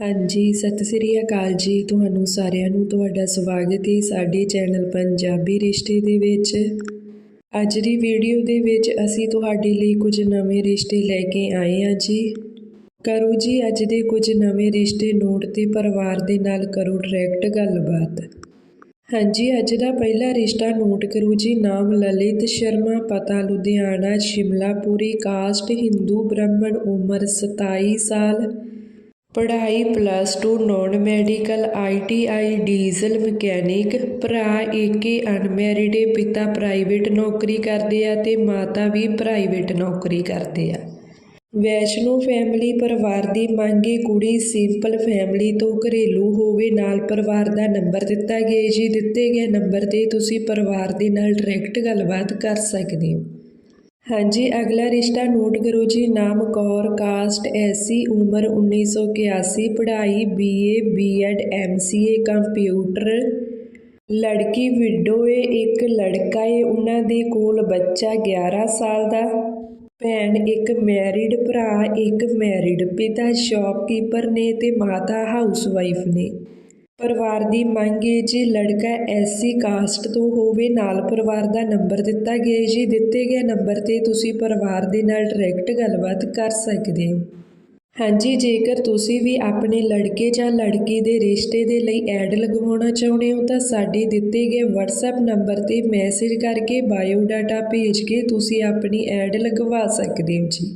ਹਾਂਜੀ, ਸਤਿ ਸ੍ਰੀ ਅਕਾਲ ਜੀ। ਤੁਹਾਨੂੰ ਸਾਰਿਆਂ ਨੂੰ ਤੁਹਾਡਾ ਸਵਾਗਤ ਹੈ ਸਾਡੇ ਚੈਨਲ ਪੰਜਾਬੀ ਰਿਸ਼ਤੇ ਦੇ ਵਿੱਚ। ਅੱਜ ਦੀ ਵੀਡੀਓ ਦੇ ਵਿੱਚ ਅਸੀਂ ਤੁਹਾਡੇ ਲਈ ਕੁਝ ਨਵੇਂ ਰਿਸ਼ਤੇ ਲੈ ਕੇ ਆਏ ਹਾਂ ਜੀ। ਕਰੋ ਜੀ, ਅੱਜ ਦੇ ਕੁਝ ਨਵੇਂ ਰਿਸ਼ਤੇ ਨੋਟ ਤੇ ਪਰਿਵਾਰ ਦੇ ਨਾਲ ਕਰੋ ਡਾਇਰੈਕਟ ਗੱਲਬਾਤ। ਹਾਂਜੀ, ਅੱਜ ਦਾ ਪਹਿਲਾ ਰਿਸ਼ਤਾ ਨੋਟ ਕਰੋ ਜੀ। ਨਾਮ ਲਲਿਤ ਸ਼ਰਮਾ, ਪਤਾ ਲੁਧਿਆਣਾ, ਸ਼ਿਮਲਾਪੁਰੀ, ਕਾਸਟ, ਹਿੰਦੂ ਬ੍ਰਾਹਮਣ, ਉਮਰ 27 ਸਾਲ। ਪੜ੍ਹਾਈ plus two non medical ITI diesel mechanic, ਭਰਾ ਏਕੇ ਅਨਮੈਰਿਡ ਏ, ਪਿਤਾ ਪ੍ਰਾਈਵੇਟ ਨੌਕਰੀ ਕਰਦੇ ਆ ਤੇ ਮਾਤਾ ਵੀ ਪ੍ਰਾਈਵੇਟ ਨੌਕਰੀ ਕਰਦੇ ਆ। ਵੈਸ਼ਨੋ ਫੈਮਿਲੀ ਪਰਿਵਾਰ ਦੀ ਮੰਗੇ ਕੁੜੀ ਸਿੰਪਲ ਫੈਮਿਲੀ ਤੋਂ ਘਰੇਲੂ ਹੋਵੇ, ਨਾਲ ਪਰਿਵਾਰ ਦਾ ਨੰਬਰ ਦਿੱਤਾ ਗਿਆ ਜੀ। ਦਿੱਤੇ ਗਏ ਨੰਬਰ ਤੇ ਤੁਸੀਂ ਪਰਿਵਾਰ ਦੇ ਨਾਲ ਡਾਇਰੈਕਟ ਗੱਲਬਾਤ ਕਰ ਸਕਦੇ ਹੋ। ਹਾਂਜੀ, ਅਗਲਾ ਰਿਸ਼ਤਾ ਨੋਟ ਕਰੋ ਜੀ। ਨਾਮ ਕੌਰ, ਕਾਸਟ ਐਸੀ, ਉਮਰ 1981 ਪੜ੍ਹਾਈ ਬੀਏ, ਬੀਐਡ, ਐਮਸੀਏ, ਕੰਪਿਊਟਰ। ਲੜਕੀ ਵਿਡੋ ਏ, ਇੱਕ ਲੜਕਾ ਏ, ਉਹਨਾਂ ਦੇ ਕੋਲ ਬੱਚਾ 11 ਸਾਲ ਦਾ। ਭੈਣ ਇੱਕ ਮੈਰਿਡ ਭਰਾ, ਇੱਕ ਮੈਰਿਡ ਪਿਤਾ, ਸ਼ਾਪਕੀਪਰ ਨੇ ਤੇ ਮਾਤਾ ਹਾਊਸਵਾਈਫ ਨੇ। ਪਰਿਵਾਰ ਦੀ ਮੰਗ ਹੈ ਜੀ ਲੜਕਾ ਐਸੀ ਕਾਸਟ ਤੋਂ ਹੋਵੇ, ਨਾਲ ਪਰਿਵਾਰ ਦਾ ਨੰਬਰ ਦਿੱਤਾ ਗਿਆ ਜੀ ਦਿੱਤੇ ਗਏ ਨੰਬਰ ਤੇ ਤੁਸੀਂ ਪਰਿਵਾਰ ਦੇ ਨਾਲ ਡਾਇਰੈਕਟ ਗੱਲਬਾਤ ਕਰ ਸਕਦੇ ਹੋ। ਹਾਂਜੀ, ਜੇਕਰ ਤੁਸੀਂ ਵੀ ਆਪਣੇ ਲੜਕੇ ਜਾਂ ਲੜਕੀ ਦੇ ਰਿਸ਼ਤੇ ਦੇ ਲਈ ਐਡ ਲਗਵਾਉਣਾ ਚਾਹੁੰਦੇ ਹੋ, ਤਾਂ ਸਾਡੇ ਦਿੱਤੇ ਗਏ WhatsApp ਨੰਬਰ ਤੇ ਮੈਸੇਜ ਕਰਕੇ ਬਾਇਓ ਡਾਟਾ ਭੇਜ ਕੇ ਤੁਸੀਂ ਆਪਣੀ ਐਡ ਲਗਵਾ ਸਕਦੇ ਹੋ ਜੀ।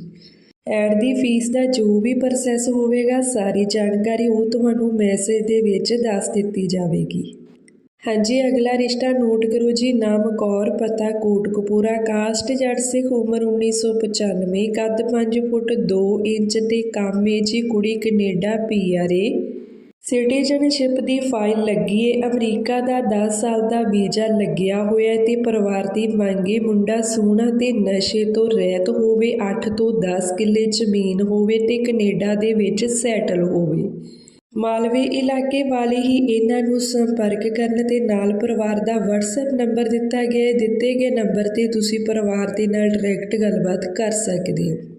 ਐਡ ਦੀ ਫੀਸ ਦਾ ਜੋ ਵੀ ਪ੍ਰੋਸੈਸ ਹੋਵੇਗਾ, ਸਾਰੀ ਜਾਣਕਾਰੀ ਉਹ ਤੁਹਾਨੂੰ ਮੈਸੇਜ ਦੇ ਵਿੱਚ ਦੱਸ ਦਿੱਤੀ ਜਾਵੇਗੀ। ਹਾਂਜੀ, ਅਗਲਾ ਰਿਸ਼ਤਾ ਨੋਟ ਕਰੋ ਜੀ। ਨਾਮ ਕੌਰ, ਪਤਾ ਕੋਟਕਪੂਰਾ, ਕਾਸਟ ਜੱਟ ਸਿੱਖ, ਉਮਰ 1995 ਕੱਦ 5 ਫੁੱਟ 2 ਇੰਚ ਤੇ ਕੰਮ ਏ ਜੀ ਕੁੜੀ ਕੈਨੇਡਾ ਪੀਆਰਏ ਸਿਟੀਜ਼ਨਸ਼ਿਪ ਦੀ ਫਾਈਲ ਲੱਗੀ ਏ। ਅਮਰੀਕਾ ਦਾ 10 ਸਾਲ ਦਾ ਵੀਜ਼ਾ ਲੱਗਿਆ ਹੋਇਆ ਹੈ ਤੇ ਪਰਿਵਾਰ ਦੀ ਮੰਗ ਏ, ਮੁੰਡਾ ਸੋਹਣਾ ਤੇ ਨਸ਼ੇ ਤੋਂ ਰਹਿਤ ਹੋਵੇ 8 ਤੋਂ 10 ਕਿੱਲੇ ਜ਼ਮੀਨ ਹੋਵੇ ਤੇ ਕੈਨੇਡਾ ਦੇ ਵਿੱਚ ਸੈਟਲ ਹੋਵੇ। ਮਾਲਵੇ ਇਲਾਕੇ ਵਾਲੇ ਹੀ ਇਹਨਾਂ ਨੂੰ ਸੰਪਰਕ ਕਰਨ ਤੇ ਨਾਲ ਪਰਿਵਾਰ ਦਾ WhatsApp ਨੰਬਰ ਦਿੱਤਾ ਗਿਆ ਹੈ ਦਿੱਤੇ ਗਏ ਨੰਬਰ ਤੇ ਤੁਸੀਂ ਪਰਿਵਾਰ ਦੇ ਨਾਲ ਡਾਇਰੈਕਟ ਗੱਲਬਾਤ ਕਰ ਸਕਦੇ ਹੋ।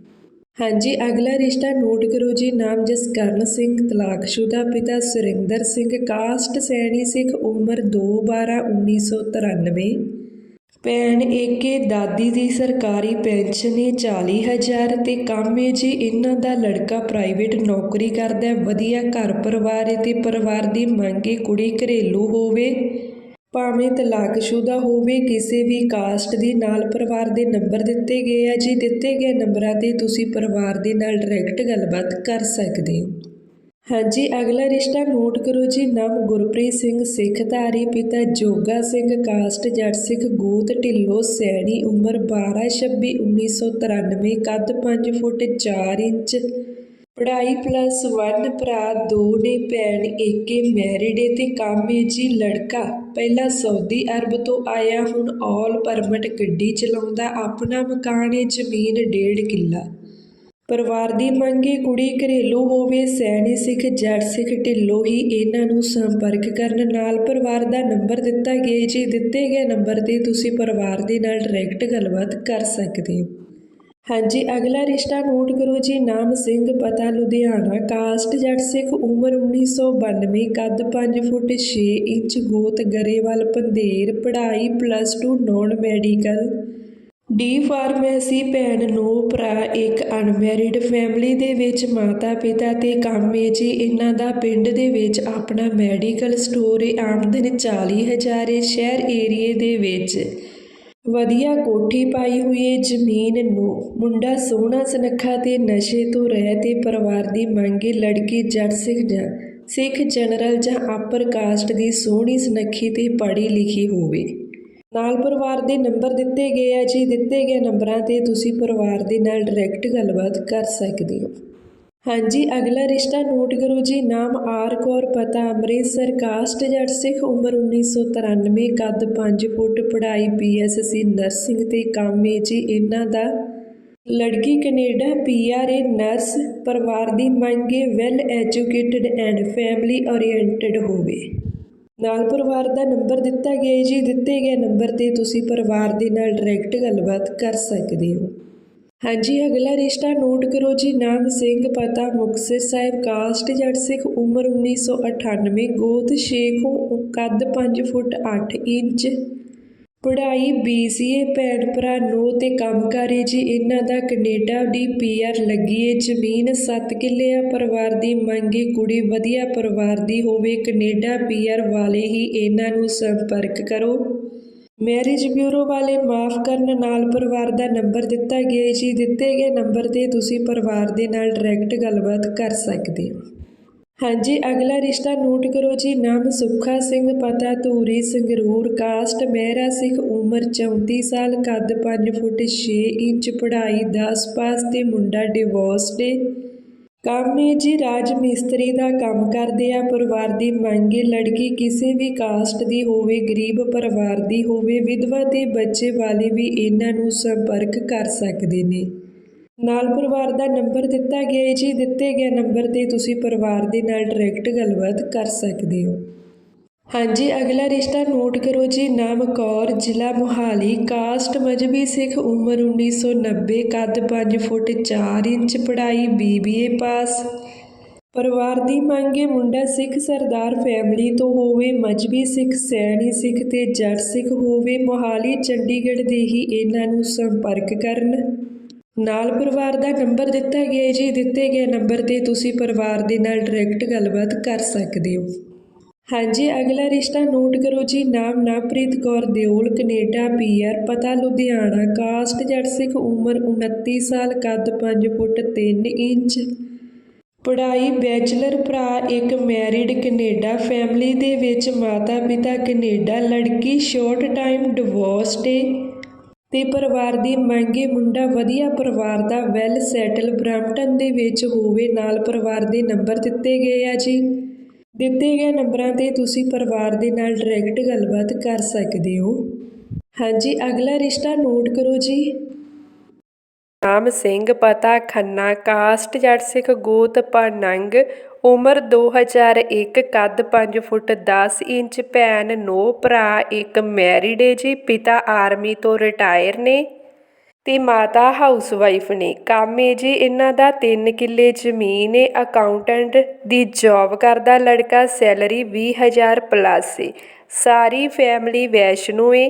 ਹਾਂਜੀ, ਅਗਲਾ ਰਿਸ਼ਤਾ ਨੋਟ ਕਰੋ ਜੀ, ਨਾਮ ਜਸਕਰਨ ਸਿੰਘ, ਤਲਾਕਸ਼ੁਦਾ ਪਿਤਾ ਸੁਰਿੰਦਰ ਸਿੰਘ, ਕਾਸਟ ਸੈਣੀ ਸਿੱਖ, ਉਮਰ 2 12 1993 ਭੈਣ ਏਕੇ, ਦਾਦੀ ਦੀ ਸਰਕਾਰੀ ਪੈਨਸ਼ਨ ਹੈ 40000 ਤੇ ਕੰਮ ਹੈ ਜੀ, ਇਹਨਾਂ ਦਾ ਲੜਕਾ ਪ੍ਰਾਈਵੇਟ ਨੌਕਰੀ ਕਰਦਾ, ਵਧੀਆ ਘਰ ਪਰਿਵਾਰ ਹੈ ਤੇ ਪਰਿਵਾਰ ਦੀ ਮੰਗ ਹੈ ਕੁੜੀ ਘਰੇਲੂ ਹੋਵੇ। ਭਾਵੇਂ ਤਲਾਕਸ਼ੁਦਾ ਹੋਵੇ, ਕਿਸੇ ਵੀ ਕਾਸਟ ਦੀ ਨਾਲ ਪਰਿਵਾਰ ਦੇ ਨੰਬਰ ਦਿੱਤੇ ਗਏ ਆ। ਜੀ ਦਿੱਤੇ ਗਏ ਨੰਬਰਾਂ ਤੇ ਤੁਸੀਂ ਪਰਿਵਾਰ ਦੇ ਨਾਲ ਡਾਇਰੈਕਟ ਗੱਲਬਾਤ ਕਰ ਸਕਦੇ ਹੋ। ਹਾਂਜੀ, ਅਗਲਾ ਰਿਸ਼ਤਾ ਨੋਟ ਕਰੋ ਜੀ। ਨਾਮ ਗੁਰਪ੍ਰੀਤ ਸਿੰਘ ਸਿੱਖ, ਧਾਰੀ ਪਿਤਾ ਜੋਗਾ ਸਿੰਘ, ਕਾਸਟ ਜੱਟ ਸਿੱਖ ਗੋਤ ਢਿੱਲੋਂ ਸੈਣੀ, ਉਮਰ 12 26 1993 ਕੱਦ 5 ਫੁੱਟ 4 ਇੰਚ। ਪੜ੍ਹਾਈ ਪਲੱਸ 1 ਭਰਾ ਦੋ ਨੇ, ਭੈਣ ਏਕੇ ਮੈਰਿਡ ਏ ਤੇ ਕੰਮ ਏ ਜੀ ਲੜਕਾ। ਪਹਿਲਾਂ ਸਾਊਦੀ ਅਰਬ ਤੋਂ ਆਇਆ, ਹੁਣ ਆਲ ਪਰਮਿਟ ਗੱਡੀ ਚਲਾਉਂਦਾ, ਆਪਣਾ ਮਕਾਨ ਏ, ਜ਼ਮੀਨ ਡੇਢ ਕਿੱਲਾ। ਪਰਿਵਾਰ ਦੀ ਮੰਗੇ ਕੁੜੀ ਘਰੇਲੂ ਹੋਵੇ, ਸੈਣੀ ਸਿੱਖ, ਜੱਟ ਸਿੱਖ, ਢਿੱਲੋਂ ਹੀ ਇਹਨਾਂ ਨੂੰ ਸੰਪਰਕ ਕਰਨ ਨਾਲ ਪਰਿਵਾਰ ਦਾ ਨੰਬਰ ਦਿੱਤਾ ਗਿਆ ਜੀ ਦਿੱਤੇ ਗਏ ਨੰਬਰ ਤੇ ਤੁਸੀਂ ਪਰਿਵਾਰ ਦੇ ਨਾਲ ਡਾਇਰੈਕਟ ਗੱਲਬਾਤ ਕਰ ਸਕਦੇ ਹੋ। ਹਾਂਜੀ, ਅਗਲਾ ਰਿਸ਼ਤਾ ਨੋਟ ਕਰੋ ਜੀ ਨਾਮ ਸਿੰਘ, ਪਤਾ ਲੁਧਿਆਣਾ, ਕਾਸਟ ਜੱਟ ਸਿੱਖ, ਉਮਰ 1992 ਕੱਦ 5 ਫੁੱਟ 6 ਇੰਚ, ਗੋਤ ਗਰੇਵਾਲ ਪੰਧੇਰ ਪੜ੍ਹਾਈ plus 2 non medical D pharmacy ਭੈਣ, ਨੂੰ ਭਰਾ, ਇੱਕ ਅਨਮੈਰਿਡ ਫੈਮਿਲੀ ਦੇ ਵਿੱਚ ਮਾਤਾ ਪਿਤਾ ਤੇ ਕੰਮ ਏ ਜੀ। ਇਹਨਾਂ ਦਾ ਪਿੰਡ ਦੇ ਵਿੱਚ ਆਪਣਾ ਮੈਡੀਕਲ ਸਟੋਰ ਏ, ਆਮਦਨ 40000 ਏ, ਸ਼ਹਿਰ ਏਰੀਏ ਦੇ ਵਿੱਚ। ਵਧੀਆ ਕੋਠੀ ਪਾਈ ਹੋਈ ਏ ਜ਼ਮੀਨ ਨੂੰ। ਮੁੰਡਾ ਸੋਹਣਾ ਸੁਨੱਖਾ ਤੇ ਨਸ਼ੇ ਤੋਂ ਰਹਿਤ ਤੇ ਪਰਿਵਾਰ ਦੀ ਮੰਗੇ ਲੜਕੀ ਜੱਟ ਸਿੱਖ ਜਾਂ ਸਿੱਖ ਜਨਰਲ ਜਾਂ ਅਪਰ ਕਾਸਟ ਦੀ ਸੋਹਣੀ ਸੁਨੱਖੀ ਤੇ ਪੜ੍ਹੀ ਲਿਖੀ ਹੋਵੇ। ਨਾਲ ਪਰਿਵਾਰ ਦੇ ਨੰਬਰ ਦਿੱਤੇ ਗਏ ਆ ਜੀ। ਦਿੱਤੇ ਗਏ ਨੰਬਰਾਂ ਤੇ ਤੁਸੀਂ ਪਰਿਵਾਰ ਦੇ ਨਾਲ ਡਾਇਰੈਕਟ ਗੱਲਬਾਤ ਕਰ ਸਕਦੇ ਹੋ। ਹਾਂਜੀ, ਅਗਲਾ ਰਿਸ਼ਤਾ ਨੋਟ ਕਰੋ ਜੀ। ਨਾਮ ਆਰ ਕੌਰ, ਪਤਾ ਅੰਮ੍ਰਿਤਸਰ, ਕਾਸਟ ਜੱਟ ਸਿੱਖ, ਉਮਰ 1993 ਕੱਦ 5 ਫੁੱਟ, ਪੜ੍ਹਾਈ ਬੀਐਸਸੀ ਨਰਸਿੰਗ ਤੇ ਕੰਮ ਹੈ ਜੀ। ਇਹਨਾਂ ਦਾ ਲੜਕੀ ਕੈਨੇਡਾ ਪੀਆਰਏ ਨਰਸ, ਪਰਿਵਾਰ ਦੀ ਮੰਗੇ well educated and family oriented ਹੋਵੇ। ਨਾਲ ਪਰਿਵਾਰ ਦਾ ਨੰਬਰ ਦਿੱਤਾ ਗਿਆ ਜੀ। ਦਿੱਤੇ ਗਏ ਨੰਬਰ ਤੇ ਤੁਸੀਂ ਪਰਿਵਾਰ ਦੇ ਨਾਲ ਡਾਇਰੈਕਟ ਗੱਲਬਾਤ ਕਰ ਸਕਦੇ ਹੋ। ਹਾਂਜੀ, ਅਗਲਾ ਰਿਸ਼ਤਾ ਨੋਟ ਕਰੋ ਜੀ। ਨਾਮ ਸਿੰਘ, ਪਤਾ ਮੁਕਤਸਰ ਸਾਹਿਬ, ਕਾਸਟ ਜੱਟ ਸਿੱਖ, ਉਮਰ 1998 ਗੋਤ ਸ਼ੇਖੋਂ, ਕੱਦ 5 ਫੁੱਟ 8 ਇੰਚ। ਪੜ੍ਹਾਈ BCA ਭੈਣ ਭਰਾ ਨੋ ਤੇ ਕੰਮਕਾਰੀ ਜੀ। ਇਹਨਾਂ ਦਾ ਕੈਨੇਡਾ ਦੀ ਪੀਆਰ ਲੱਗੀ ਏ। ਜ਼ਮੀਨ 7 ਕਿੱਲੇ ਆ। ਪਰਿਵਾਰ ਦੀ ਮੰਗੇ ਕੁੜੀ ਵਧੀਆ ਪਰਿਵਾਰ ਦੀ ਹੋਵੇ। ਕੈਨੇਡਾ ਪੀਆਰ ਵਾਲੇ ਹੀ ਇਹਨਾਂ ਨੂੰ ਸੰਪਰਕ ਕਰੋ। ਮੈਰਿਜ ਬਿਊਰੋ ਵਾਲੇ ਮਾਫ ਕਰਨ ਨਾਲ ਪਰਿਵਾਰ ਦਾ ਨੰਬਰ ਦਿੱਤਾ ਗਿਆ ਹੈ। ਜੀ ਦਿੱਤੇ ਗਏ ਨੰਬਰ ਤੇ ਤੁਸੀਂ ਪਰਿਵਾਰ ਦੇ ਨਾਲ ਡਾਇਰੈਕਟ ਗੱਲਬਾਤ ਕਰ ਸਕਦੇ ਹੋ। ਹਾਂਜੀ, ਅਗਲਾ ਰਿਸ਼ਤਾ ਨੋਟ ਕਰੋ ਜੀ। ਨਾਮ ਸੁੱਖਾ ਸਿੰਘ, ਪਤਾ ਧੂਰੀ, ਸੰਗਰੂਰ, ਕਾਸਟ, ਮਹਿਰਾ ਸਿੱਖ, ਉਮਰ 34 ਸਾਲ, ਕੱਦ 5 ਫੁੱਟ 6 ਇੰਚ, ਪੜ੍ਹਾਈ 10 ਪਾਸ ਤੇ ਮੁੰਡਾ ਡਿਵੋਰਸਡ ਏ ਕੰਮ ਹੈ ਜੀ ਰਾਜ ਮਿਸਤਰੀ ਦਾ ਕੰਮ ਕਰਦੇ ਆ ਪਰਿਵਾਰ ਦੀ ਮੰਗੇ ਲੜਕੀ ਕਿਸੇ ਵੀ ਕਾਸਟ ਦੀ ਹੋਵੇ, ਗਰੀਬ ਪਰਿਵਾਰ ਦੀ ਹੋਵੇ, ਵਿਧਵਾ ਤੇ ਬੱਚੇ ਵਾਲੇ ਵੀ ਇਹਨਾਂ ਨੂੰ ਸੰਪਰਕ ਕਰ ਸਕਦੇ ਨੇ। ਨਾਲ ਪਰਿਵਾਰ ਦਾ ਨੰਬਰ ਦਿੱਤਾ ਗਿਆ ਹੈ ਜੀ। ਦਿੱਤੇ ਗਏ ਨੰਬਰ ਤੇ ਤੁਸੀਂ ਪਰਿਵਾਰ ਦੇ ਨਾਲ ਡਾਇਰੈਕਟ ਗੱਲਬਾਤ ਕਰ ਸਕਦੇ ਹੋ। ਹਾਂਜੀ, ਅਗਲਾ ਰਿਸ਼ਤਾ ਨੋਟ ਕਰੋ ਜੀ। ਨਾਮ ਕੌਰ, ਜ਼ਿਲ੍ਹਾ ਮੋਹਾਲੀ। ਕਾਸਟ ਮਜਬੀ ਸਿੱਖ ਉਮਰ 1990 ਕੱਦ 5 ਫੁੱਟ 4 ਇੰਚ, ਪੜ੍ਹਾਈ BBA ਪਾਸ। ਪਰਿਵਾਰ ਦੀ ਮੰਗੇ ਮੁੰਡਾ ਸਿੱਖ ਸਰਦਾਰ ਫੈਮਿਲੀ ਤੋਂ ਹੋਵੇ, ਮਜਬੀ ਸਿੱਖ, ਸੈਣੀ ਸਿੱਖ ਤੇ ਜੱਟ ਸਿੱਖ ਹੋਵੇ। ਮੋਹਾਲੀ, ਚੰਡੀਗੜ੍ਹ ਦੇ ਹੀ ਇਹਨਾਂ ਨੂੰ ਸੰਪਰਕ ਕਰਨ। ਨਾਲ ਪਰਿਵਾਰ ਦਾ ਨੰਬਰ ਦਿੱਤਾ ਗਿਆ ਜੀ। ਦਿੱਤੇ ਗਏ ਨੰਬਰ ਤੇ ਤੁਸੀਂ ਪਰਿਵਾਰ ਦੇ ਨਾਲ ਡਾਇਰੈਕਟ ਗੱਲਬਾਤ ਕਰ ਸਕਦੇ ਹੋ। ਹਾਂਜੀ, ਅਗਲਾ ਰਿਸ਼ਤਾ ਨੋਟ ਕਰੋ ਜੀ। ਨਾਮ ਨਵਪ੍ਰੀਤ ਕੌਰ ਦਿਓਲ, ਕੈਨੇਡਾ, ਪੀਆਰ, ਪਤਾ ਲੁਧਿਆਣਾ। ਕਾਸਟ ਜੱਟ ਸਿੱਖ ਉਮਰ 29 ਸਾਲ, ਕੱਦ 5 ਫੁੱਟ 3 ਇੰਚ। ਪੜ੍ਹਾਈ ਬੈਚਲਰ ਭਰਾ, ਇੱਕ ਮੈਰਿਡ ਕੈਨੇਡਾ ਫੈਮਿਲੀ ਦੇ ਵਿੱਚ। ਮਾਤਾ ਪਿਤਾ ਕੈਨੇਡਾ, ਲੜਕੀ ਸ਼ਾਰਟ ਟਾਈਮ ਡਿਵੋਰਸਡ ਏ ਤੇ ਪਰਿਵਾਰ ਦੀ ਮੰਗੇ ਮੁੰਡਾ, ਵਧੀਆ ਪਰਿਵਾਰ ਦਾ ਵੈਲ ਸੈਟਲ ਬ੍ਰੈਂਪਟਨ ਦੇ ਵਿੱਚ ਹੋਵੇ। ਨਾਲ ਪਰਿਵਾਰ ਦੇ ਨੰਬਰ ਦਿੱਤੇ ਗਏ ਆ ਜੀ। ਦਿੱਤੇ ਗਏ ਨੰਬਰਾਂ ਤੇ ਤੁਸੀਂ ਪਰਿਵਾਰ ਦੇ ਨਾਲ ਡਾਇਰੈਕਟ ਗੱਲਬਾਤ ਕਰ ਸਕਦੇ ਹੋ। ਹਾਂਜੀ, ਅਗਲਾ ਰਿਸ਼ਤਾ ਨੋਟ ਕਰੋ ਜੀ। ਨਾਮ ਸਿੰਘ, ਪਤਾ ਖੰਨਾ, ਕਾਸਟ ਜੱਟ ਸਿੱਖ ਗੋਤ ਪਨੰਗ ਉਮਰ 2001 ਕੱਦ 5 ਫੁੱਟ 10 ਇੰਚ, ਭੈਣ ਨੋ ਭਰਾ, ਇੱਕ ਮੈਰਿਡ ਏ ਜੀ, ਪਿਤਾ ਆਰਮੀ ਤੋਂ ਰਿਟਾਇਰ ਨੇ। ਤੇ ਮਾਤਾ ਹਾਊਸ ਵਾਈਫ ਨੇ ਕੰਮ ਏ ਜੀ ਇਹਨਾਂ ਦਾ 3 ਕਿੱਲੇ ਜ਼ਮੀਨ ਏ ਅਕਾਊਂਟੈਂਟ ਦੀ ਜੌਬ ਕਰਦਾ ਲੜਕਾ ਸੈਲਰੀ 20000 ਪਲੱਸ ਏ। ਸਾਰੀ ਫੈਮਿਲੀ ਵੈਸ਼ਨੂ ਏ।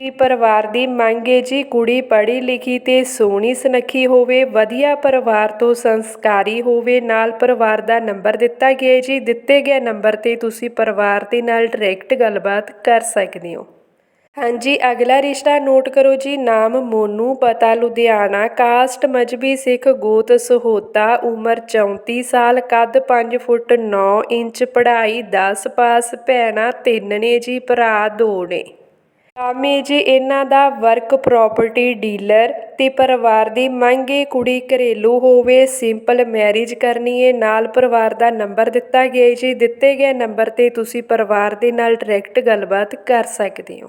ਦੀ ਪਰਿਵਾਰ ਦੀ ਮੰਗ ਏ ਜੀ ਕੁੜੀ ਪੜ੍ਹੀ ਲਿਖੀ ਤੇ ਸੋਹਣੀ ਸੁਨੱਖੀ ਹੋਵੇ, ਵਧੀਆ ਪਰਿਵਾਰ ਤੋਂ ਸੰਸਕਾਰੀ ਹੋਵੇ, ਨਾਲ ਪਰਿਵਾਰ ਦਾ ਨੰਬਰ ਦਿੱਤਾ ਗਿਆ ਜੀ। ਦਿੱਤੇ ਗਏ ਨੰਬਰ ਤੇ ਤੁਸੀਂ ਪਰਿਵਾਰ ਦੇ ਨਾਲ ਡਾਇਰੈਕਟ ਗੱਲਬਾਤ ਕਰ ਸਕਦੇ ਹੋ। ਹਾਂਜੀ, ਅਗਲਾ ਰਿਸ਼ਤਾ ਨੋਟ ਕਰੋ ਜੀ। ਨਾਮ ਮੋਨੂ, ਪਤਾ ਲੁਧਿਆਣਾ। ਕਾਸਟ ਮਜਬੀ ਸਿੱਖ ਗੋਤ ਸਹੋਤਾ, ਉਮਰ 34 ਸਾਲ, ਕੱਦ 5 ਫੁੱਟ 9 ਇੰਚ, ਪੜ੍ਹਾਈ 10 ਪਾਸ, ਭੈਣਾਂ ਤਿੰਨ ਨੇ ਜੀ, ਭਰਾ ਦੋ ਨੇ। ਕੰਮ ਜੀ, ਇਹਨਾਂ ਦਾ ਵਰਕ ਪ੍ਰਾਪਰਟੀ ਡੀਲਰ ਤੇ ਪਰਿਵਾਰ ਦੀ ਮੰਗ ਕੁੜੀ ਘਰੇਲੂ ਹੋਵੇ, ਸਿੰਪਲ ਮੈਰਿਜ ਕਰਨੀ ਏ, ਨਾਲ ਪਰਿਵਾਰ ਦਾ ਨੰਬਰ ਦਿੱਤਾ ਗਿਆ ਜੀ। ਦਿੱਤੇ ਗਏ ਨੰਬਰ ਤੇ ਤੁਸੀਂ ਪਰਿਵਾਰ ਦੇ ਨਾਲ ਡਾਇਰੈਕਟ ਗੱਲਬਾਤ ਕਰ ਸਕਦੇ ਹੋ।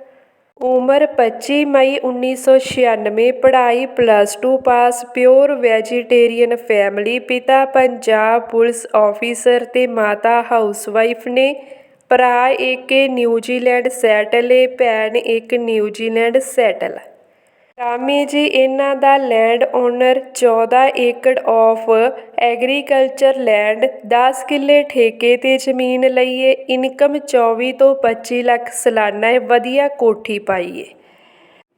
ਉਮਰ 25 ਮਈ 1996 ਪੜ੍ਹਾਈ plus two pass pure vegetarian family ਪਿਤਾ ਪੰਜਾਬ ਪੁਲਿਸ ਆਫੀਸਰ ਅਤੇ ਮਾਤਾ ਹਾਊਸਵਾਈਫ ਨੇ ਭਰਾ ਇੱਕ ਨਿਊਜ਼ੀਲੈਂਡ ਸੈਟਲ, ਏ ਭੈਣ ਇੱਕ ਨਿਊਜ਼ੀਲੈਂਡ ਸੈਟਲ। ਕਾਮੀ ਜੀ, ਇਹਨਾਂ ਦਾ ਲੈਂਡ ਓਨਰ 14 ਏਕੜ ਆਫ ਐਗਰੀਕਲਚਰ ਲੈਂਡ ਦਸ ਕਿੱਲੇ ਠੇਕੇ ਤੇ ਜ਼ਮੀਨ ਲਈਏ ਇਨਕਮ 24 ਤੋਂ 25 ਲੱਖ ਸਲਾਨਾ ਹੈ ਵਧੀਆ ਕੋਠੀ ਪਾਈਏ।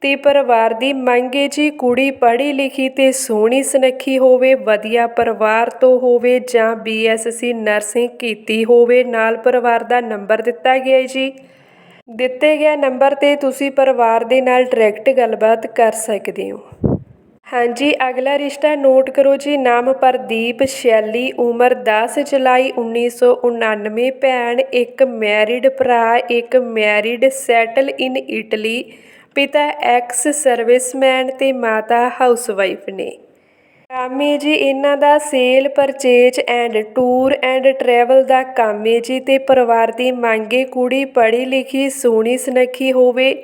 ਤੇ ਪਰਿਵਾਰ ਦੀ ਮੰਗ ਏ ਜੀ, ਕੁੜੀ ਪੜ੍ਹੀ ਲਿਖੀ ਤੇ ਸੋਹਣੀ ਸੁਨੱਖੀ ਹੋਵੇ, ਵਧੀਆ ਪਰਿਵਾਰ ਤੋਂ ਹੋਵੇ ਜਾਂ ਬੀਐਸਸੀ ਨਰਸਿੰਗ ਕੀਤੀ ਹੋਵੇ, ਨਾਲ ਪਰਿਵਾਰ ਦਾ ਨੰਬਰ ਦਿੱਤਾ ਗਿਆ ਜੀ। ਦਿੱਤੇ ਗਿਆ ਨੰਬਰ ਤੇ ਤੁਸੀਂ ਪਰਿਵਾਰ ਦੇ ਨਾਲ ਡਾਇਰੈਕਟ ਗੱਲਬਾਤ ਕਰ ਸਕਦੇ ਹੋ। ਹਾਂਜੀ, ਅਗਲਾ ਰਿਸ਼ਤਾ ਨੋਟ ਕਰੋ ਜੀ। ਨਾਮ ਪ੍ਰਦੀਪ ਸ਼ੈਲੀ, ਉਮਰ 10 ਜੁਲਾਈ 1999 ਭੈਣ, ਇੱਕ ਮੈਰਿਡ ਭਰਾ, ਇੱਕ ਮੈਰਿਡ ਸੈਟਲ ਇਨ ਇਟਲੀ ਪਿਤਾ ਐਕਸ ਸਰਵਿਸਮੈਨ ਤੇ ਮਾਤਾ ਹਾਊਸਵਾਈਫ ਨੇ। ਕੰਮ ਹੈ ਜੀ, ਇਹਨਾਂ ਦਾ sale purchase and tour and travel ਦਾ ਕੰਮ ਹੈ ਜੀ ਤੇ ਪਰਿਵਾਰ ਦੀ ਮੰਗੇ ਕੁੜੀ ਪੜ੍ਹੀ ਲਿਖੀ, ਸੋਹਣੀ ਸੁਨੱਖੀ ਹੋਵੇ।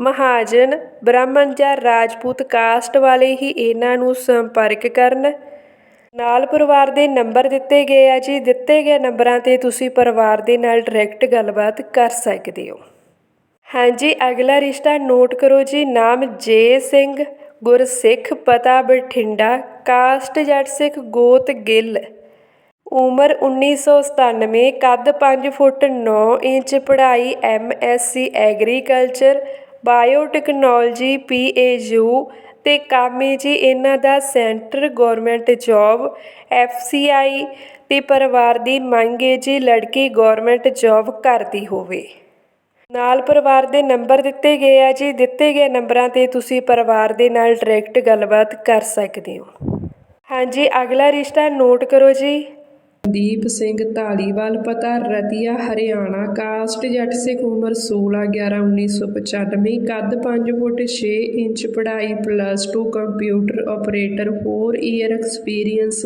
ਮਹਾਜਨ ਬ੍ਰਾਹਮਣ ਜਾਂ ਰਾਜਪੂਤ ਕਾਸਟ ਵਾਲੇ ਹੀ ਇਹਨਾਂ ਨੂੰ ਸੰਪਰਕ ਕਰਨ। ਨਾਲ ਪਰਿਵਾਰ ਦੇ ਨੰਬਰ ਦਿੱਤੇ ਗਏ ਆ ਜੀ। ਦਿੱਤੇ ਗਏ ਨੰਬਰਾਂ ਤੇ ਤੁਸੀਂ ਪਰਿਵਾਰ ਦੇ ਨਾਲ ਡਾਇਰੈਕਟ ਗੱਲਬਾਤ ਕਰ ਸਕਦੇ ਹੋ। ਹਾਂਜੀ, ਅਗਲਾ ਰਿਸ਼ਤਾ ਨੋਟ ਕਰੋ ਜੀ। ਨਾਮ ਜੇ ਸਿੰਘ। ਗੁਰਸਿੱਖ ਪਤਾ ਬਠਿੰਡਾ, ਕਾਸਟ ਜੱਟ ਸਿੱਖ ਗੋਤ ਗਿੱਲ। ਉਮਰ 1997 ਕੱਦ 5 ਫੁੱਟ 9 ਇੰਚ, ਪੜ੍ਹਾਈ ਐਮਐਸਸੀ ਐਗਰੀਕਲਚਰ, ਬਾਇਓਟੈਕਨੋਲੋਜੀ ਪੀਏਯੂ ਤੇ ਕੰਮ ਹੈ ਜੀ ਇਹਨਾਂ ਦਾ ਸੈਂਟਰ ਗਵਰਨਮੈਂਟ ਜੌਬ। ਐਫਸੀਆਈ ਤੇ ਪਰਿਵਾਰ ਦੀ ਮੰਗ ਹੈ ਜੀ ਲੜਕੀ ਗਵਰਨਮੈਂਟ ਜੌਬ ਕਰਦੀ ਹੋਵੇ। ਨਾਲ ਪਰਿਵਾਰ ਦੇ ਨੰਬਰ ਦਿੱਤੇ ਗਏ ਆ ਜੀ। ਦਿੱਤੇ ਗਏ ਨੰਬਰਾਂ ਤੇ ਤੁਸੀਂ ਪਰਿਵਾਰ ਦੇ ਨਾਲ ਡਾਇਰੈਕਟ ਗੱਲਬਾਤ ਕਰ ਸਕਦੇ ਹੋ। ਹਾਂਜੀ, ਅਗਲਾ ਰਿਸ਼ਤਾ ਨੋਟ ਕਰੋ ਜੀ। ਦੀਪ ਸਿੰਘ ਧਾਲੀਵਾਲ, ਪਤਾ ਰਤੀਆ, ਹਰਿਆਣਾ, ਕਾਸਟ ਜੱਟ, ਸਿੱਖ ਉਮਰ 16 11 1995 ਕੱਦ 5 ਫੁੱਟ 6 ਇੰਚ, ਪੜ੍ਹਾਈ plus 2 computer operator 4 year experience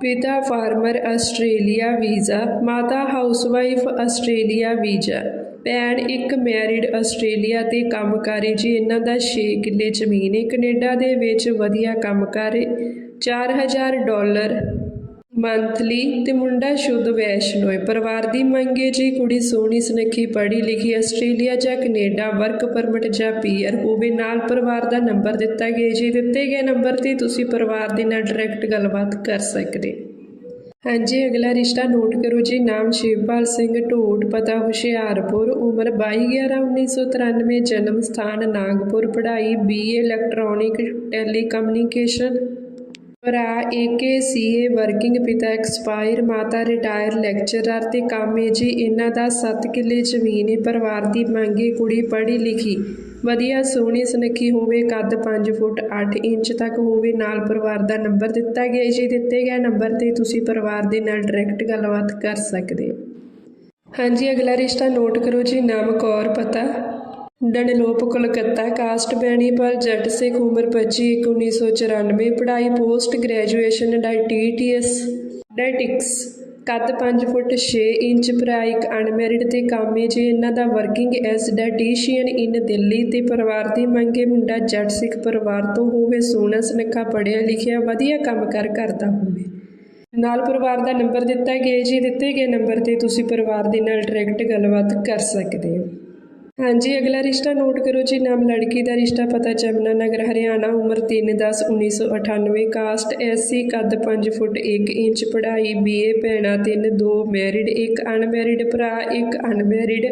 ਪਿਤਾ ਫਾਰਮਰ, ਆਸਟ੍ਰੇਲੀਆ ਵੀਜ਼ਾ, ਮਾਤਾ ਹਾਊਸਵਾਈਫ ਆਸਟ੍ਰੇਲੀਆ ਵੀਜ਼ਾ। ਭੈਣ ਇੱਕ ਮੈਰਿਡ ਆਸਟ੍ਰੇਲੀਆ ਤੇ ਕੰਮ ਕਰੇ ਜੀ। ਇਹਨਾਂ ਦਾ 6 ਕਿੱਲੇ ਜ਼ਮੀਨ ਹੈ। ਕੈਨੇਡਾ ਦੇ ਵਿੱਚ ਵਧੀਆ ਕੰਮ ਕਰੇ। 4000 ਡਾਲਰ ਮੰਥਲੀ ਤੇ ਮੁੰਡਾ ਸ਼ੁੱਧ ਵੈਸ਼ਨੋ ਹੈ। ਪਰਿਵਾਰ ਦੀ ਮੰਗੇ ਜੀ, ਕੁੜੀ ਸੋਹਣੀ, ਸੁਨੱਖੀ, ਪੜ੍ਹੀ ਲਿਖੀ ਆਸਟ੍ਰੇਲੀਆ ਜਾਂ ਕੈਨੇਡਾ ਵਰਕ ਪਰਮਿਟ ਜਾਂ ਪੀਆਰ ਹੋਵੇ, ਨਾਲ ਪਰਿਵਾਰ ਦਾ ਨੰਬਰ ਦਿੱਤਾ ਗਿਆ ਜੀ। ਦਿੱਤੇ ਗਏ ਨੰਬਰ ਤੇ ਤੁਸੀਂ ਪਰਿਵਾਰ ਦੇ ਨਾਲ ਡਾਇਰੈਕਟ ਗੱਲਬਾਤ ਕਰ ਸਕਦੇ ਹਾਂਜੀ, ਅਗਲਾ ਰਿਸ਼ਤਾ ਨੋਟ ਕਰੋ ਜੀ। ਨਾਮ ਸ਼ਿਵਪਾਲ ਸਿੰਘ ਢੋਟ, ਪਤਾ ਹੁਸ਼ਿਆਰਪੁਰ, ਉਮਰ 22/11/1993 ਜਨਮ ਸਥਾਨ ਨਾਗਪੁਰ, ਪੜ੍ਹਾਈ ਬੀਏ ਇਲੈਕਟ੍ਰੋਨਿਕ ਟੈਲੀਕਮਿਊਨੀਕੇਸ਼ਨ ਭਰਾ ਏਕੇ ਸੀਏ ਵਰਕਿੰਗ ਪਿਤਾ ਐਕਸਪਾਇਰ, ਮਾਤਾ ਰਿਟਾਇਰ ਲੈਕਚਰਰ ਤੇ ਕਾਮੇ ਜੀ। ਇਹਨਾਂ ਦਾ 7 ਕਿੱਲੇ ਜ਼ਮੀਨ ਹੈ ਪਰਿਵਾਰ ਦੀ ਮੰਗੀ ਕੁੜੀ ਪੜ੍ਹੀ ਲਿਖੀ। ਵਧੀਆ ਸੋਹਣੀ ਸੁਨੱਖੀ ਹੋਵੇ, ਕੱਦ 5 ਫੁੱਟ 8 ਇੰਚ ਤੱਕ ਹੋਵੇ, ਨਾਲ ਪਰਿਵਾਰ ਦਾ ਨੰਬਰ ਦਿੱਤਾ ਗਿਆ ਜੀ। ਦਿੱਤੇ ਗਏ ਨੰਬਰ ਤੇ ਤੁਸੀਂ ਪਰਿਵਾਰ ਦੇ ਨਾਲ ਡਾਇਰੈਕਟ ਗੱਲਬਾਤ ਕਰ ਸਕਦੇ ਹੋ। ਹਾਂਜੀ, ਅਗਲਾ ਰਿਸ਼ਤਾ ਨੋਟ ਕਰੋ ਜੀ, ਨਾਮ ਕੌਰ ਪਤਾ। ਡਨਲੋਪ ਕੋਲਕਾਤਾ, ਕਾਸਟ ਬੈਣੀਪਾਲ ਜੱਟ ਸਿੱਖ ਉਮਰ 25 1994 ਪੜ੍ਹਾਈ ਪੋਸਟ ਗ੍ਰੈਜੂਏਸ਼ਨ ਡਾਈਟੀਟੀਐਸ ਡੈਟਿਕਸ ਕੱਦ 5 ਫੁੱਟ 6 ਇੰਚ ਭਰਾ, ਇੱਕ ਅਨਮੈਰਿਡ ਤੇ ਕਾਮੇ ਜੇ, ਇਹਨਾਂ ਦਾ working as dietician in Delhi ਤੇ ਪਰਿਵਾਰ ਦੀ ਮੰਗੇ ਮੁੰਡਾ ਜੱਟ ਸਿੱਖ ਪਰਿਵਾਰ ਤੋਂ ਹੋਵੇ, ਸੋਹਣਾ ਸੁਨੱਖਾ ਪੜ੍ਹਿਆ ਲਿਖਿਆ, ਵਧੀਆ ਕੰਮ ਕਰ ਕਰਦਾ ਹੋਵੇ। ਨਾਲ ਪਰਿਵਾਰ ਦਾ ਨੰਬਰ ਦਿੱਤਾ ਗਿਆ ਜੀ, ਦਿੱਤੇ ਗਏ ਨੰਬਰ ਤੇ ਤੁਸੀਂ ਪਰਿਵਾਰ ਦੇ ਨਾਲ ਡਾਇਰੈਕਟ ਗੱਲਬਾਤ ਕਰ ਸਕਦੇ ਹੋ। ਹਾਂਜੀ, ਅਗਲਾ ਰਿਸ਼ਤਾ ਨੋਟ ਕਰੋ ਜੀ, ਨਾਮ ਲੜਕੀ ਦਾ ਰਿਸ਼ਤਾ ਪਤਾ ਜਮਨਾ ਨਗਰ, ਹਰਿਆਣਾ, ਉਮਰ 3/10/1998 ਕਾਸਟ ਐਸਸੀ ਕੱਦ 5 ਫੁੱਟ 1 ਇੰਚ, ਪੜ੍ਹਾਈ ਬੀਏ ਭੈਣਾ 3 2 ਮੈਰਿਡ, ਇੱਕ ਅਨਮੈਰਿਡ ਭਰਾ, ਇੱਕ ਅਨਮੈਰਿਡ।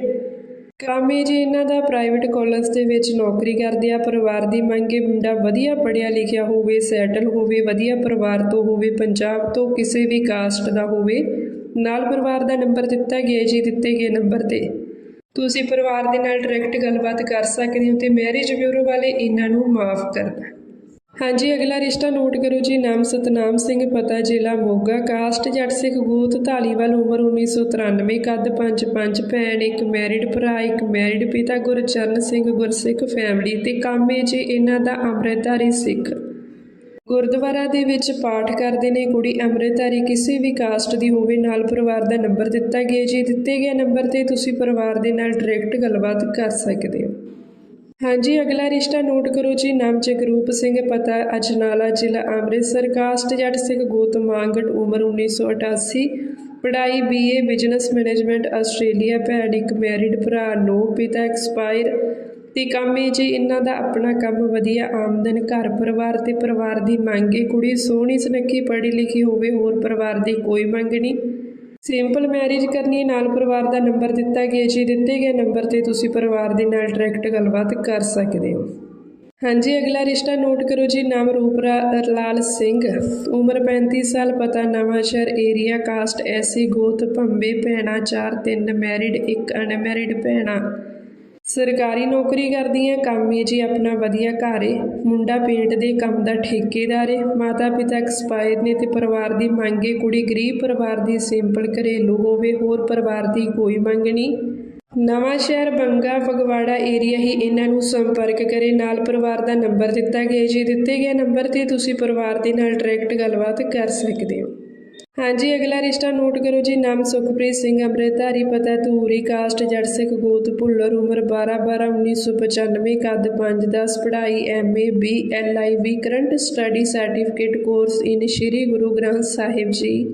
ਕਾਮੇ ਜੀ, ਇਹਨਾਂ ਦਾ ਪ੍ਰਾਈਵੇਟ ਕਾਲਜ ਦੇ ਵਿੱਚ ਨੌਕਰੀ ਕਰਦੇ ਆ, ਪਰਿਵਾਰ ਦੀ ਮੰਗ ਮੰਗੇ ਮੁੰਡਾ ਵਧੀਆ ਪੜ੍ਹਿਆ ਲਿਖਿਆ ਹੋਵੇ, ਸੈਟਲ ਹੋਵੇ, ਵਧੀਆ ਪਰਿਵਾਰ ਤੋਂ ਹੋਵੇ, ਪੰਜਾਬ ਤੋਂ ਕਿਸੇ ਵੀ ਕਾਸਟ ਦਾ ਹੋਵੇ, ਨਾਲ ਪਰਿਵਾਰ ਦਾ ਨੰਬਰ ਦਿੱਤਾ ਗਿਆ ਜੀ, ਦਿੱਤੇ ਗਏ ਨੰਬਰ ਤੇ। ਤੁਸੀਂ ਪਰਿਵਾਰ ਦੇ ਨਾਲ ਡਾਇਰੈਕਟ ਗੱਲਬਾਤ ਕਰ ਸਕਦੇ ਹੋ ਤੇ ਮੈਰਿਜ ਬਿਊਰੋ ਵਾਲੇ ਇਹਨਾਂ ਨੂੰ ਮਾਫ ਕਰਨਾ ਹਾਂਜੀ, ਅਗਲਾ ਰਿਸ਼ਤਾ ਨੋਟ ਕਰੋ ਜੀ, ਨਾਮ ਸਤਨਾਮ ਸਿੰਘ, ਪਤਾ ਜ਼ਿਲ੍ਹਾ ਮੋਗਾ, ਕਾਸਟ ਜੱਟ ਸਿੱਖ ਗੋਤ ਢਾਲੀਵਾਲ ਉਮਰ 1993 ਕੱਦ 5-5 ਭੈਣ ਇੱਕ ਮੈਰਿਡ ਭਰਾ ਇੱਕ ਮੈਰਿਡ ਪਿਤਾ ਗੁਰਚਰਨ ਸਿੰਘ, ਗੁਰਸਿੱਖ ਫੈਮਿਲੀ ਤੇ ਕਾਮੇ ਜੀ, ਇਹਨਾਂ ਦਾ ਅੰਮ੍ਰਿਤਧਾਰੀ ਸਿੱਖ। ਗੁਰਦੁਆਰਾ ਦੇ ਵਿੱਚ ਪਾਠ ਕਰਦੇ ਨੇ ਕੁੜੀ ਅੰਮ੍ਰਿਤਧਾਰੀ, ਕਿਸੇ ਵੀ ਕਾਸਟ ਦੀ ਹੋਵੇ, ਨਾਲ ਪਰਿਵਾਰ ਦਾ ਨੰਬਰ ਦਿੱਤਾ ਗਿਆ ਜੀ। ਦਿੱਤੇ ਗਏ ਨੰਬਰ ਤੇ ਤੁਸੀਂ ਪਰਿਵਾਰ ਦੇ ਨਾਲ ਡਾਇਰੈਕਟ ਗੱਲਬਾਤ ਕਰ ਸਕਦੇ ਹੋ। ਹਾਂਜੀ, ਅਗਲਾ ਰਿਸ਼ਤਾ ਨੋਟ ਕਰੋ ਜੀ। ਨਾਮ ਜਗਰੂਪ ਸਿੰਘ, ਪਤਾ ਅਜਨਾਲਾ ਜ਼ਿਲ੍ਹਾ ਅੰਮ੍ਰਿਤਸਰ ਕਾਸਟ ਜੱਟ ਸਿੰਘ ਗੋਤ ਮਾਂਗਟ, ਉਮਰ 1988 ਪੜ੍ਹਾਈ ਬੀਏ ਬਿਜ਼ਨਸ ਮੈਨੇਜਮੈਂਟ ਆਸਟ੍ਰੇਲੀਆ ਭੈਣ ਇੱਕ ਮੈਰਿਡ ਭਰਾ, ਨੋ ਪਿਤਾ ਐਕਸਪਾਇਰ ਤੇ ਕੰਮ ਹੈ ਜੀ, ਇਹਨਾਂ ਦਾ ਆਪਣਾ ਕੰਮ ਵਧੀਆ, ਆਮਦਨ, ਘਰ ਪਰਿਵਾਰ ਤੇ ਪਰਿਵਾਰ ਦੀ ਮੰਗ ਹੈ ਕੁੜੀ ਸੋਹਣੀ, ਸੁਨੱਖੀ, ਪੜ੍ਹੀ ਲਿਖੀ ਹੋਵੇ, ਹੋਰ ਪਰਿਵਾਰ ਦੀ ਕੋਈ ਮੰਗ ਨਹੀਂ। ਸਿੰਪਲ ਮੈਰਿਜ ਕਰਨੀ ਨਾਲ ਪਰਿਵਾਰ ਦਾ ਨੰਬਰ ਦਿੱਤਾ ਗਿਆ ਜੀ, ਦਿੱਤੇ ਗਏ ਨੰਬਰ ਤੇ ਤੁਸੀਂ ਪਰਿਵਾਰ ਦੇ ਨਾਲ ਡਾਇਰੈਕਟ ਗੱਲਬਾਤ ਕਰ ਸਕਦੇ ਹੋ। ਹਾਂਜੀ, ਅਗਲਾ ਰਿਸ਼ਤਾ ਨੋਟ ਕਰੋ ਜੀ, ਨਾਮ ਰੂਪਰਾ ਲਾਲ ਸਿੰਘ, ਉਮਰ 35 ਸਾਲ, ਪਤਾ ਨਵਾਂਸ਼ਹਿਰ ਏਰੀਆ ਕਾਸਟ ਐਸੀ ਗੋਤ, ਭੰਬੇ, ਭੈਣਾ, ਚਾਰ, ਤਿੰਨ ਮੈਰਿਡ ਇੱਕ ਅਨਮੈਰਿਡ ਭੈਣਾ। ਸਰਕਾਰੀ ਨੌਕਰੀ ਕਰਦੀ ਹੈ ਕੰਮ ਹੀ ਜੀ ਆਪਣਾ ਵਧੀਆ ਘਰ ਏ। ਮੁੰਡਾ ਪੇਂਟ ਦੇ ਕੰਮ ਦਾ ਠੇਕੇਦਾਰ ਏ। ਮਾਤਾ ਪਿਤਾ ਐਕਸਪਾਇਰ ਨੇ ਤੇ ਪਰਿਵਾਰ ਦੀ ਮੰਗ ਏ, ਕੁੜੀ ਗਰੀਬ ਪਰਿਵਾਰ ਦੀ ਸਿੰਪਲ ਘਰੇਲੂ ਹੋਵੇ, ਹੋਰ ਪਰਿਵਾਰ ਦੀ ਕੋਈ ਮੰਗ ਨਹੀਂ। ਨਵਾਂ ਸ਼ਹਿਰ ਬੰਗਾ, ਫਗਵਾੜਾ ਏਰੀਆ ਹੀ ਇਹਨਾਂ ਨੂੰ ਸੰਪਰਕ ਕਰੇ। ਨਾਲ ਪਰਿਵਾਰ ਦਾ ਨੰਬਰ ਦਿੱਤਾ ਗਿਆ ਜੀ। ਦਿੱਤੇ ਗਏ ਨੰਬਰ ਤੇ ਤੁਸੀਂ ਪਰਿਵਾਰ ਦੇ ਨਾਲ ਡਾਇਰੈਕਟ ਗੱਲਬਾਤ ਕਰ ਸਕਦੇ ਹੋ। ਹਾਂਜੀ, ਅਗਲਾ ਰਿਸ਼ਤਾ ਨੋਟ ਕਰੋ ਜੀ। ਨਾਮ ਸੁਖਪ੍ਰੀਤ ਸਿੰਘ ਅੰਮ੍ਰਿਤਧਾਰੀ, ਪਤਾ ਧੂਰੀ, ਕਾਸਟ ਜੜ ਸਿੱਖ ਗੋਤ ਭੁੱਲਰ, ਉਮਰ 12 12 1995 ਕੱਦ 5 10 ਪੜ੍ਹਾਈ MA B LIB current study certificate course in Shri Guru Granth Sahib ji.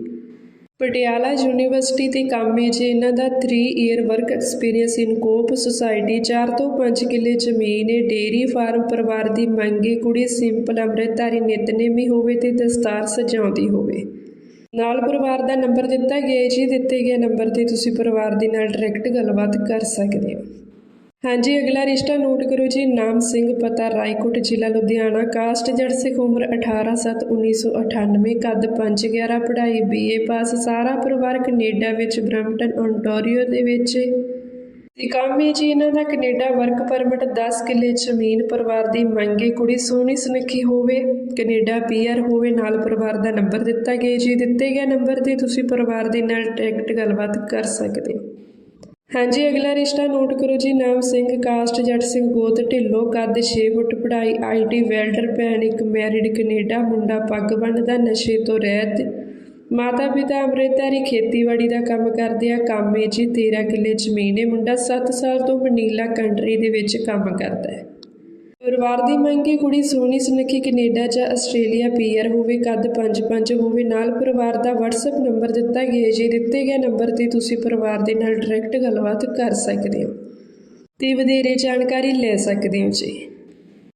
Patiala university ਤੇ ਕੰਮ ਹੈ ਜੀ। ਇਹਨਾਂ ਦਾ 3 year work experience in co-op society 4 ਤੋਂ 5 ਕਿੱਲੇ ਜ਼ਮੀਨ ਹੈ। ਡੇਰੀ ਫਾਰਮ ਪਰਿਵਾਰ ਦੀ ਮੰਗੇ ਕੁੜੀ ਸਿੰਪਲ ਅੰਮ੍ਰਿਤਧਾਰੀ, ਨਿਤਨੇਮੀ ਹੋਵੇ ਤੇ ਦਸਤਾਰ ਸਜਾਉਂਦੀ ਹੋਵੇ। ਨਾਲ ਪਰਿਵਾਰ ਦਾ ਨੰਬਰ ਦਿੱਤਾ ਗਿਆ ਜੀ ਦਿੱਤੇ ਗਏ ਨੰਬਰ ਤੇ ਤੁਸੀਂ ਪਰਿਵਾਰ ਦੇ ਨਾਲ ਡਾਇਰੈਕਟ ਗੱਲਬਾਤ ਕਰ ਸਕਦੇ ਹੋ। ਹਾਂਜੀ, ਅਗਲਾ ਰਿਸ਼ਤਾ ਨੋਟ ਕਰੋ ਜੀ, ਨਾਮ ਸਿੰਘ, ਪਤਾ, ਰਾਏਕੋਟ, ਜ਼ਿਲ੍ਹਾ ਲੁਧਿਆਣਾ, ਕਾਸਟ ਜੜ ਸਿੱਖ ਉਮਰ 18 7 1998 ਕੱਦ 5 11 ਪੜ੍ਹਾਈ ਬੀਏ ਪਾਸ ਸਾਰਾ ਪਰਿਵਾਰ ਕੈਨੇਡਾ ਵਿੱਚ ਬ੍ਰੈਂਪਟਨ ਓਨਟਾਰੀਓ ਦੇ ਵਿੱਚ। ਤੇ ਕੰਮ ਹੈ ਜੀ, ਇਹਨਾਂ ਦਾ ਕੈਨੇਡਾ ਵਰਕ ਪਰਮਿਟ 10 ਕਿੱਲੇ ਜ਼ਮੀਨ ਪਰਿਵਾਰ ਦੀ ਮੰਗੇ ਕੁੜੀ ਸੋਹਣੀ ਸੁਨੱਖੀ ਹੋਵੇ, ਕੈਨੇਡਾ ਪੀਆਰ ਹੋਵੇ, ਨਾਲ ਪਰਿਵਾਰ ਦਾ ਨੰਬਰ ਦਿੱਤਾ ਗਿਆ ਜੀ। ਦਿੱਤੇ ਗਏ ਨੰਬਰ ਤੇ ਤੁਸੀਂ ਪਰਿਵਾਰ ਦੇ ਨਾਲ ਡਾਇਰੈਕਟ ਗੱਲਬਾਤ ਕਰ ਸਕਦੇ ਹੋ। ਹਾਂਜੀ, ਅਗਲਾ ਰਿਸ਼ਤਾ ਨੋਟ ਕਰੋ ਜੀ। ਨਾਮ ਸਿੰਘ, ਕਾਸਟ ਜੱਟ ਸਿੰਘ ਗੋਤ, ਢਿੱਲੋਂ, ਕੱਦ 6 ਫੁੱਟ ਪੜ੍ਹਾਈ ਆਈਟੀ ਵੈਲਡਰ ਭੈਣ, ਇੱਕ ਮੈਰਿਡ ਕੈਨੇਡਾ ਮੁੰਡਾ, ਪੱਗ ਬੰਨਦਾ ਨਸ਼ੇ ਤੋਂ ਰਹਿਤ। ਮਾਤਾ ਪਿਤਾ ਅੰਮ੍ਰਿਤਧਾਰੀ ਖੇਤੀਬਾੜੀ ਦਾ ਕੰਮ ਕਰਦੇ ਆ, ਕੰਮ ਹੈ ਜੀ 13 ਕਿੱਲੇ ਜ਼ਮੀਨ ਹੈ। ਮੁੰਡਾ 7 ਸਾਲ ਤੋਂ ਮਨੀਲਾ ਕੰਟਰੀ ਦੇ ਵਿੱਚ ਕੰਮ ਕਰਦਾ ਹੈ। ਪਰਿਵਾਰ ਦੀ ਮੰਗੀ ਕੁੜੀ ਸੋਹਣੀ ਸੁਨੱਖੀ ਕੈਨੇਡਾ ਜਾਂ ਆਸਟ੍ਰੇਲੀਆ ਪੀਆਰ ਹੋਵੇ, ਕੱਦ 5-5 ਹੋਵੇ, ਨਾਲ ਪਰਿਵਾਰ ਦਾ WhatsApp ਨੰਬਰ ਦਿੱਤਾ ਗਿਆ ਜੀ ਦਿੱਤੇ ਗਏ ਨੰਬਰ ਤੇ ਤੁਸੀਂ ਪਰਿਵਾਰ ਦੇ ਨਾਲ ਡਾਇਰੈਕਟ ਗੱਲਬਾਤ ਕਰ ਸਕਦੇ ਹੋ ਤੇ ਵਧੇਰੇ ਜਾਣਕਾਰੀ ਲੈ ਸਕਦੇ ਹੋ ਜੀ।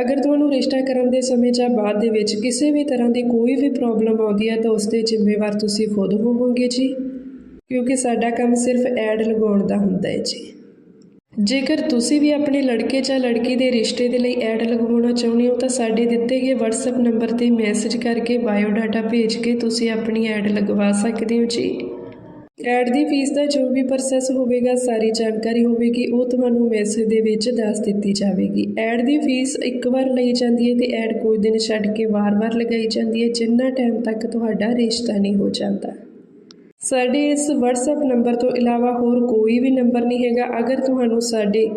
ਅਗਰ ਤੁਹਾਨੂੰ ਰਿਸ਼ਤਾ ਕਰਨ ਦੇ ਸਮੇਂ ਜਾਂ ਬਾਅਦ ਦੇ ਵਿੱਚ ਕਿਸੇ ਵੀ ਤਰ੍ਹਾਂ ਦੀ ਕੋਈ ਵੀ ਪ੍ਰੋਬਲਮ ਆਉਂਦੀ ਹੈ ਤਾਂ ਉਸ ਦੇ ਜ਼ਿੰਮੇਵਾਰ ਤੁਸੀਂ ਖੁਦ ਹੋਵੋਗੇ ਜੀ। ਕਿਉਂਕਿ ਸਾਡਾ ਕੰਮ ਸਿਰਫ ਐਡ ਲਗਾਉਣ ਦਾ ਹੁੰਦਾ ਹੈ ਜੀ। ਜੇਕਰ ਤੁਸੀਂ ਵੀ ਆਪਣੇ ਲੜਕੇ ਜਾਂ ਲੜਕੀ ਦੇ ਰਿਸ਼ਤੇ ਦੇ ਲਈ ਐਡ ਲਗਵਾਉਣਾ ਚਾਹੁੰਦੇ ਹੋ ਤਾਂ ਸਾਡੇ ਦਿੱਤੇ ਗਏ WhatsApp ਨੰਬਰ ਤੇ ਮੈਸੇਜ ਕਰਕੇ ਬਾਇਓ ਡਾਟਾ ਭੇਜ ਕੇ ਤੁਸੀਂ ਆਪਣੀ ਐਡ ਲਗਵਾ ਸਕਦੇ ਹੋ ਜੀ। ਐਡ ਦੀ ਫੀਸ ਦਾ ਜੋ ਵੀ ਪ੍ਰੋਸੈਸ ਹੋਵੇਗਾ, ਸਾਰੀ ਜਾਣਕਾਰੀ ਹੋਵੇਗੀ, ਉਹ ਤੁਹਾਨੂੰ ਮੈਸੇਜ ਦੇ ਵਿੱਚ ਦੱਸ ਦਿੱਤੀ ਜਾਵੇਗੀ। ਐਡ ਦੀ ਫੀਸ ਇੱਕ ਵਾਰ ਲਈ ਜਾਂਦੀ ਹੈ ਤੇ ਐਡ ਕੋਈ ਦਿਨ ਛੱਡ ਕੇ ਵਾਰ-ਵਾਰ ਲਗਾਈ ਜਾਂਦੀ ਹੈ, ਜਿੰਨਾ ਟਾਈਮ ਤੱਕ ਤੁਹਾਡਾ ਰਿਸ਼ਤਾ ਨਹੀਂ ਹੋ ਜਾਂਦਾ। ਸਾਡੇ ਇਸ WhatsApp ਨੰਬਰ ਤੋਂ ਇਲਾਵਾ ਹੋਰ ਕੋਈ ਵੀ ਨੰਬਰ ਨਹੀਂ ਹੈਗਾ। ਅਗਰ ਤੁਹਾਨੂੰ ਸਾਡੇ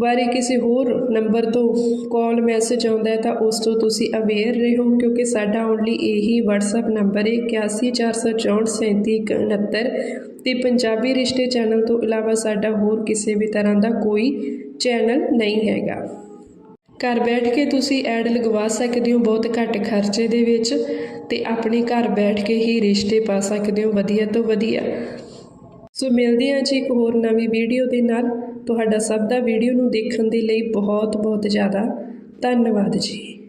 ਬਾਰੇ ਕਿਸੇ ਹੋਰ ਨੰਬਰ ਤੋਂ ਕਾਲ ਮੈਸੇਜ ਆਉਂਦਾ ਹੈ ਤਾਂ ਉਸ ਤੋਂ ਤੁਸੀਂ ਅਵੇਅਰ ਰਹੋ, ਕਿਉਂਕਿ ਸਾਡਾ ਓਨਲੀ ਇਹੀ WhatsApp ਨੰਬਰ ਹੈ 8146473169 ਤੇ ਪੰਜਾਬੀ ਰਿਸ਼ਤੇ ਚੈਨਲ ਤੋਂ ਇਲਾਵਾ ਸਾਡਾ ਹੋਰ ਕਿਸੇ ਵੀ ਤਰ੍ਹਾਂ ਦਾ ਕੋਈ ਚੈਨਲ ਨਹੀਂ ਹੈਗਾ। ਘਰ ਬੈਠ ਕੇ ਤੁਸੀਂ ਐਡ ਲਗਵਾ ਸਕਦੇ ਹੋ ਬਹੁਤ ਘੱਟ ਖਰਚੇ ਦੇ ਵਿੱਚ ਤੇ ਆਪਣੇ ਘਰ ਬੈਠ ਕੇ ਹੀ ਰਿਸ਼ਤੇ ਪਾ ਸਕਦੇ ਹੋ, ਵਧੀਆ ਤੋਂ ਵਧੀਆ। ਸੋ ਮਿਲਦੇ ਹਾਂ ਜੀ ਇੱਕ ਹੋਰ ਨਵੀਂ ਵੀਡੀਓ ਦੇ ਨਾਲ। ਤੁਹਾਡਾ ਸਭ ਦਾ ਵੀਡੀਓ ਨੂੰ ਦੇਖਣ ਦੇ ਲਈ ਬਹੁਤ ਬਹੁਤ ਜ਼ਿਆਦਾ ਧੰਨਵਾਦ ਜੀ।